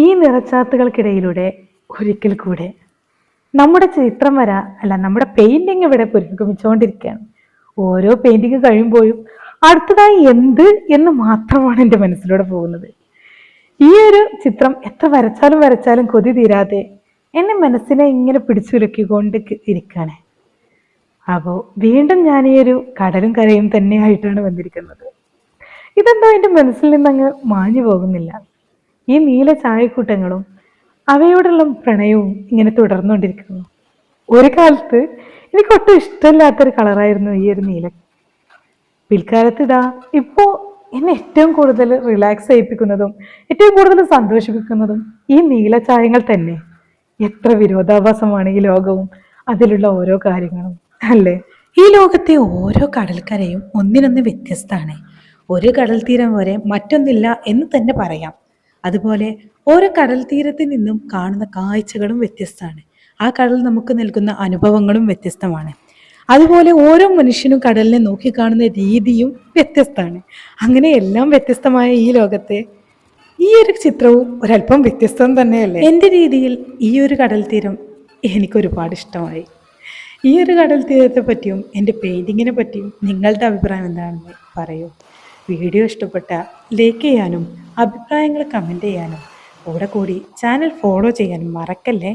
ഈ നിറച്ചാത്തുകൾക്കിടയിലൂടെ ഒരിക്കൽ കൂടെ നമ്മുടെ ചിത്രം വര അല്ല നമ്മുടെ പെയിന്റിങ് ഇവിടെ പുരോഗമിച്ചുകൊണ്ടിരിക്കുകയാണ് ഓരോ പെയിന്റിങ് കഴിയുമ്പോഴും അടുത്തതായി എന്ത് എന്ന് മാത്രമാണ് എന്റെ മനസ്സിലൂടെ പോകുന്നത്. ഈ ഒരു ചിത്രം എത്ര വരച്ചാലും വരച്ചാലും കൊതി തീരാതെ എന്നെ മനസ്സിനെ ഇങ്ങനെ പിടിച്ചുലക്കിക്കൊണ്ട് ഇരിക്കുകയാണ്. അപ്പോൾ വീണ്ടും ഞാൻ ഈ ഒരു കടലും കരയും തന്നെയായിട്ടാണ് വന്നിരിക്കുന്നത്. ഇതെന്തോ എന്റെ മനസ്സിൽ നിന്നങ്ങ് മാഞ്ഞു പോകുന്നില്ല. ഈ നീല ചായക്കൂട്ടങ്ങളും അവയോടുള്ള പ്രണയവും ഇങ്ങനെ തുടർന്നുകൊണ്ടിരിക്കുന്നു. ഒരു കാലത്ത് എനിക്ക് ഒട്ടും ഇഷ്ടമില്ലാത്തൊരു കളറായിരുന്നു ഈ ഒരു നീല. പിൽക്കാലത്ത് ഇതാ ഇപ്പോൾ എന്നെ ഏറ്റവും കൂടുതൽ റിലാക്സ് ചെയ്യിപ്പിക്കുന്നതും ഏറ്റവും കൂടുതൽ സന്തോഷിപ്പിക്കുന്നതും ഈ നീല ചായങ്ങൾ തന്നെ. എത്ര വിരോധാഭാസമാണ് ഈ ലോകവും അതിലുള്ള ഓരോ കാര്യങ്ങളും. അല്ലേ? ഈ ലോകത്തെ ഓരോ കടൽക്കരയും ഒന്നിനൊന്ന് വ്യത്യസ്തമാണ്. ഒരു കടൽ തീരം വരെ മറ്റൊന്നില്ല എന്ന് തന്നെ പറയാം. അതുപോലെ ഓരോ കടൽ തീരത്തിൽ നിന്നും കാണുന്ന കാഴ്ചകളും വ്യത്യസ്തമാണ്. ആ കടൽ നമുക്ക് നൽകുന്ന അനുഭവങ്ങളും വ്യത്യസ്തമാണ്. അതുപോലെ ഓരോ മനുഷ്യനും കടലിനെ നോക്കിക്കാണുന്ന രീതിയും വ്യത്യസ്തമാണ്. അങ്ങനെ എല്ലാം വ്യത്യസ്തമായ ഈ ലോകത്തെ ഈ ഒരു ചിത്രവും ഒരല്പം വ്യത്യസ്തം തന്നെയല്ലേ? എന്റെ രീതിയിൽ ഈ ഒരു കടൽ തീരം എനിക്ക് ഒരുപാട് ഇഷ്ടമായി. ഈ ഒരു കടൽ തീരത്തെ പറ്റിയും എന്റെ പെയിന്റിങ്ങിനെ പറ്റിയും നിങ്ങളുടെ അഭിപ്രായം എന്താണെന്ന് പറയൂ. വീഡിയോ ഇഷ്ടപ്പെട്ട ലൈക്ക് ചെയ്യാനും അഭിപ്രായങ്ങൾ കമന്റ് ചെയ്യാനും. കൂടെ കൂടി ചാനൽ ഫോളോ ചെയ്യാനും മറക്കല്ലേ?